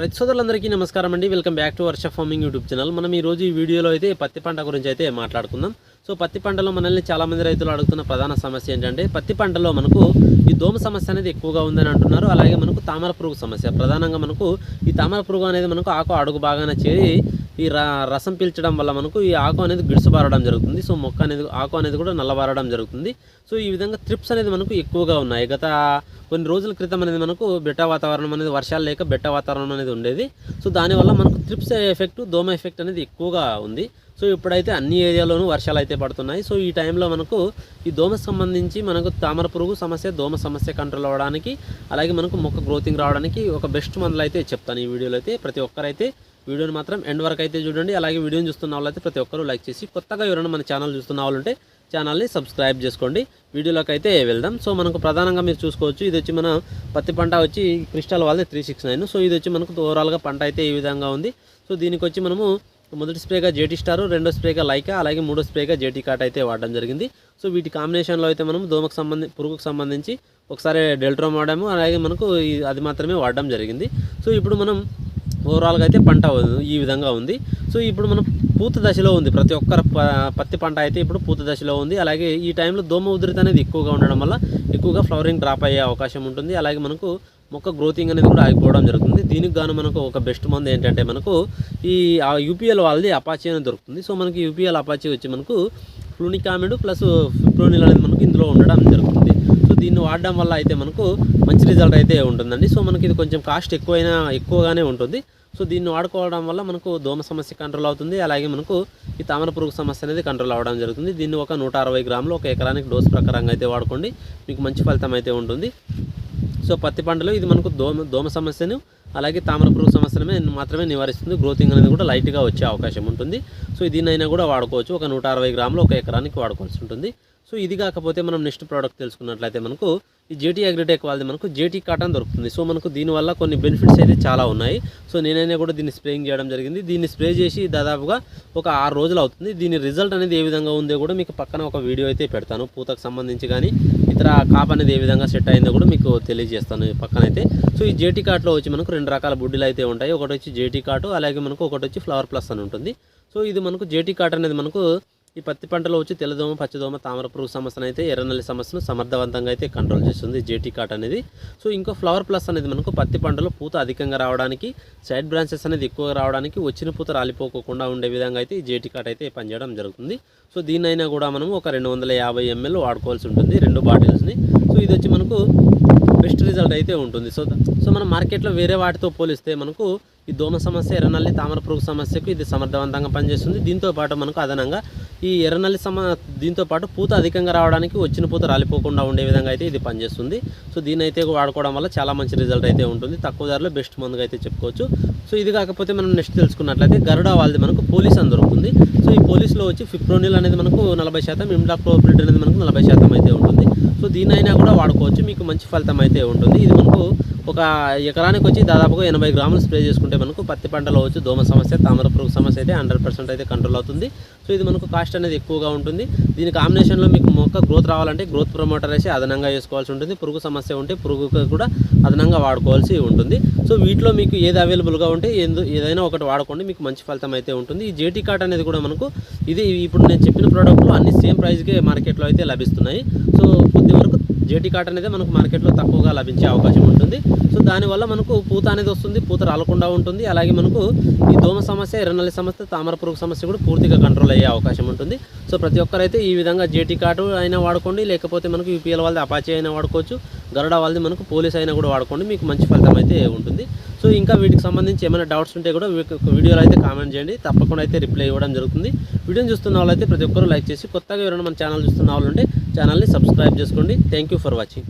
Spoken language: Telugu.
రైతు సోదరులందరికీ నమస్కారం అండి. Welcome back to Varsha farming YouTube channel మనం ఈ రోజు ఈ వీడియోలో అయితే పత్తి పంట గురించి అయితే మాట్లాడుకుందాం. సో పత్తి పంటలో మనల్ని చాలామంది రైతులు అడుగుతున్న ప్రధాన సమస్య ఏంటంటే పత్తి పంటలో మనకు ఈ దోమ సమస్య అనేది ఎక్కువగా ఉందని అంటున్నారు. అలాగే మనకు తామర పురుగు సమస్య. ప్రధానంగా మనకు ఈ తామర పురుగు అనేది మనకు ఆకు అడుగు బాగానే చేరి ఈ ర రసం పీల్చడం వల్ల మనకు ఈ ఆకు అనేది గిడుసుబారడం జరుగుతుంది. సో మొక్క అనేది ఆకు అనేది కూడా నల్లబారడం జరుగుతుంది. సో ఈ విధంగా ట్రిప్స్ అనేది మనకు ఎక్కువగా ఉన్నాయి. గత కొన్ని రోజుల క్రితం అనేది మనకు బెట్ట వాతావరణం అనేది వర్షాలు లేక బెట్ట వాతావరణం అనేది ఉండేది. సో దానివల్ల మనకు ట్రిప్స్ ఎఫెక్ట్ దోమ ఎఫెక్ట్ అనేది ఎక్కువగా ఉంది. సో ఇప్పుడైతే అన్ని ఏరియాలోనూ వర్షాలు అయితే పడుతున్నాయి. సో ఈ టైంలో మనకు ఈ దోమ సంబంధించి మనకు తామర పురుగు సమస్య దోమ సమస్య కంట్రోల్ అవ్వడానికి అలాగే మనకు మొక్క గ్రోతింగ్ రావడానికి ఒక బెస్ట్ మందులు అయితే చెప్తాను ఈ వీడియోలో అయితే. ప్రతి ఒక్కరైతే వీడియోని మాత్రం ఎండ్ వరకు అయితే చూడండి. అలాగే వీడియోని చూస్తున్న వాళ్ళైతే ప్రతి ఒక్కరూ లైక్ చేసి కొత్తగా ఎవరైనా మన ఛానల్ చూస్తున్న వాళ్ళుంటే ఛానల్ని సబ్స్క్రైబ్ చేసుకోండి. వీడియోలోకి అయితే వెళ్దాం. సో మనకు ప్రధానంగా మీరు చూసుకోవచ్చు ఇది వచ్చి మన పత్తి పంట వచ్చి క్రిస్టల్ వాళ్ళది త్రీ సిక్స్ నైన్. సో ఇది వచ్చి మనకు ఓవరాల్గా పంట అయితే ఈ విధంగా ఉంది. సో దీనికి వచ్చి మనము మొదటి స్ప్రేగా జేటీ స్టార్ రెండో స్ప్రేగా లైకా అలాగే మూడో స్ప్రేగా జేటీ కాట్ అయితే వాడడం జరిగింది. సో వీటి కాంబినేషన్లో అయితే మనం దోమకు సంబంధి పురుగుకు సంబంధించి ఒకసారి డెల్ట్రోమ్ వాడాము అలాగే మనకు అది మాత్రమే వాడడం జరిగింది. సో ఇప్పుడు మనం ఓవరాల్గా అయితే పంట ఈ విధంగా ఉంది. సో ఇప్పుడు మనం పూత దశలో ఉంది. ప్రతి ఒక్కరు ప- పత్తి పంట అయితే ఇప్పుడు పూత దశలో ఉంది. అలాగే ఈ టైంలో దోమ ఉధృతి అనేది ఎక్కువగా ఉండడం వల్ల ఎక్కువగా ఫ్లవరింగ్ డ్రాప్ అయ్యే అవకాశం ఉంటుంది. అలాగే మనకు మొక్క గ్రోతింగ్ అనేది కూడా ఆగిపోవడం జరుగుతుంది. దీనికి గాను మనకు ఒక బెస్ట్ మంది ఏంటంటే మనకు ఈ యూపీఎల్ వాళ్ళది అపాచీ అనేది దొరుకుతుంది. సో మనకి యూపీఎల్ అపాచీ వచ్చి మనకు ఫ్లూనికామిడ్ ప్లస్ ఫ్లూనిల్ అనేది మనకు ఇందులో ఉండడం జరుగుతుంది. వాడడం వల్ల అయితే మనకు మంచి రిజల్ట్ అయితే ఉంటుందండి. సో మనకి ఇది కొంచెం కాస్ట్ ఎక్కువైనా ఎక్కువగానే ఉంటుంది. సో దీన్ని వాడుకోవడం వల్ల మనకు దోమ సమస్య కంట్రోల్ అవుతుంది. అలాగే మనకు ఈ తామర పురుగు సమస్య అనేది కంట్రోల్ అవ్వడం జరుగుతుంది. దీన్ని ఒక నూట అరవై గ్రాములు ఒక ఎకరానికి డోస్ ప్రకారంగా అయితే వాడుకోండి. మీకు మంచి ఫలితం అయితే ఉంటుంది. సో పత్తి పంటలో ఇది మనకు దోమ దోమ సమస్యను అలాగే తామర పురుగు సమస్యనే మాత్రమే నివారిస్తుంది. గ్రోతింగ్ అనేది కూడా లైట్గా వచ్చే అవకాశం ఉంటుంది. సో దీన్నైనా కూడా వాడుకోవచ్చు. ఒక నూట అరవై గ్రాములు ఒక ఎకరానికి వాడుకోవాల్సి ఉంటుంది. సో ఇది కాకపోతే మనం నెక్స్ట్ ప్రోడక్ట్ తెలుసుకున్నట్లయితే మనకు ఈ జేటీ అగ్రిటెక్ వాళ్ళది మనకు జేటీ కాటన్ దొరుకుతుంది. సో మనకు దీనివల్ల కొన్ని బెనిఫిట్స్ అయితే చాలా ఉన్నాయి. సో నేనైనా కూడా దీన్ని స్ప్రేయింగ్ చేయడం జరిగింది. దీన్ని స్ప్రే చేసి దాదాపుగా ఒక ఆరు రోజులు అవుతుంది. దీని రిజల్ట్ అనేది ఏ విధంగా ఉందో కూడా మీకు పక్కన ఒక వీడియో అయితే పెడతాను. పూతకు సంబంధించి కానీ ఇతర కాప్ అనేది ఏ విధంగా సెట్ అయిందో కూడా మీకు తెలియజేస్తాను ఈ పక్కనైతే సో ఈ జేటీ కాట్లో వచ్చి మనకు రెండు రకాల బుడ్డీలు అయితే ఉంటాయి. ఒకటి వచ్చి జేటీ కాటు అలాగే మనకు ఒకటి వచ్చి ఫ్లవర్ ప్లస్ అని ఉంటుంది. సో ఇది మనకు జేటీ కాట్ అనేది మనకు ఈ పత్తి పంటలో వచ్చి తెల్లదోమ పచ్చదోమ తామర పురుగు సమస్యను అయితే ఎర్రనల్లి సమస్యను సమర్థవంతంగా అయితే కంట్రోల్ చేస్తుంది జేటీ కాట్ అనేది. సో ఇంకో ఫ్లవర్ ప్లస్ అనేది మనకు పత్తి పంటలో పూత అధికంగా రావడానికి సైడ్ బ్రాంచెస్ అనేది ఎక్కువగా రావడానికి వచ్చిన పూత రాలిపోకుండా ఉండే విధంగా అయితే ఈ జేటీ కాట్ అయితే పనిచేయడం జరుగుతుంది. సో దీన్నైనా కూడా మనం ఒక రెండు వందల యాభై ఎంఎల్ వాడుకోవాల్సి ఉంటుంది రెండు బాటిల్స్ని. సో ఇది వచ్చి మనకు బెస్ట్ రిజల్ట్ అయితే ఉంటుంది. సో సో మనం మార్కెట్లో వేరే వాటితో పోలిస్తే మనకు ఈ దోమ సమస్య ఎర్రనల్లి తామర పురుగు సమస్యకు ఇది సమర్థవంతంగా పనిచేస్తుంది. దీంతో పాటు మనకు అదనంగా ఈ ఎర్రనల్లి సమ దీంతో పాటు పూత అధికంగా రావడానికి వచ్చిన పూత రాలిపోకుండా ఉండే విధంగా అయితే ఇది పనిచేస్తుంది. సో దీని అయితే వాడుకోవడం వల్ల చాలా మంచి రిజల్ట్ అయితే ఉంటుంది. తక్కువ ధరలో బెస్ట్ మందుగా అయితే చెప్పుకోవచ్చు. సో ఇది కాకపోతే మనం నెక్స్ట్ తెలుసుకున్నట్లయితే గరుడ వాళ్ళది మనకు పోలీస్ అని దొరుకుతుంది సో ఈ పోలీస్లో వచ్చి ఫిప్రోనిల్ అనేది మనకు నలభై శాతం ఇమ్డాక్లోప్రిడ్ అనేది మనకు నలభై శాతం అయితే ఉంటుంది. సో దీనైనా కూడా వాడుకోవచ్చు. మీకు మంచి ఫలితం అయితే ఉంటుంది. ఇది మనకు ఒక ఎకరానికి వచ్చి దాదాపుగా ఎనభై గ్రాములు స్ప్రే చేసుకుంటే మనకు పత్తి పంటలో వచ్చి దోమ సమస్య తామర పురుగు సమస్య అయితే హండ్రెడ్ పర్సెంట్ అయితే కంట్రోల్ అవుతుంది. సో ఇది మనకు కాస్ట్ అనేది ఎక్కువగా ఉంటుంది. దీని కాంబినేషన్లో మీకు మొక్క గ్రోత్ రావాలంటే గ్రోత్ ప్రమోటర్ వేసి అదనంగా వేసుకోవాల్సి ఉంటుంది. పురుగు సమస్య ఉంటే పురుగు కూడా అదనంగా వాడుకోవాల్సి ఉంటుంది. సో వీటిలో మీకు ఏది అవైలబుల్గా ఉంటే ఎందు ఏదైనా ఒకటి వాడుకోండి. మీకు మంచి ఫలితం అయితే ఉంటుంది. ఈ జేటీ కార్ట్ అనేది కూడా మనకు ఇది ఇప్పుడు నేను చెప్పిన ప్రోడక్ట్లు అన్ని సేమ్ ప్రైస్కే మార్కెట్లో అయితే లభిస్తున్నాయి. సో కొద్ది జేటీ కాట్ అనేది మనకు మార్కెట్లో తక్కువగా లభించే అవకాశం ఉంటుంది. సో దానివల్ల మనకు పూత అనేది వస్తుంది పూత రాలకుండా ఉంటుంది. అలాగే మనకు ఈ దోమ సమస్య ఎర్రనల్లి సమస్య తామర పురుగు సమస్య కూడా పూర్తిగా కంట్రోల్ అయ్యే అవకాశం ఉంటుంది. సో ప్రతి ఒక్కరైతే ఈ విధంగా జేటీ కార్డు అయినా వాడుకోండి లేకపోతే మనకు యూపీఎల్ వాళ్ళది అపాచీ అయినా వాడుకోవచ్చు. గరుడ వాళ్ళది మనకు పోలీస్ అయినా కూడా వాడుకోండి మీకు మంచి ఫలితం అయితే ఉంటుంది. సో ఇంకా వీటికి సంబంధించి ఏమైనా డౌట్స్ ఉంటే కూడా వీడియోలో అయితే కామెంట్ చేయండి. తప్పకుండా అయితే రిప్లై ఇవ్వడం జరుగుతుంది. వీడియోని చూస్తున్న వాళ్ళైతే ప్రతి ఒక్కరూ లైక్ చేసి కొత్తగా ఎవరైనా మన ఛానల్ చూస్తున్న వాళ్ళు ఉంటే ఛానల్ని సబ్స్క్రైబ్ చేసుకోండి. Thank you for watching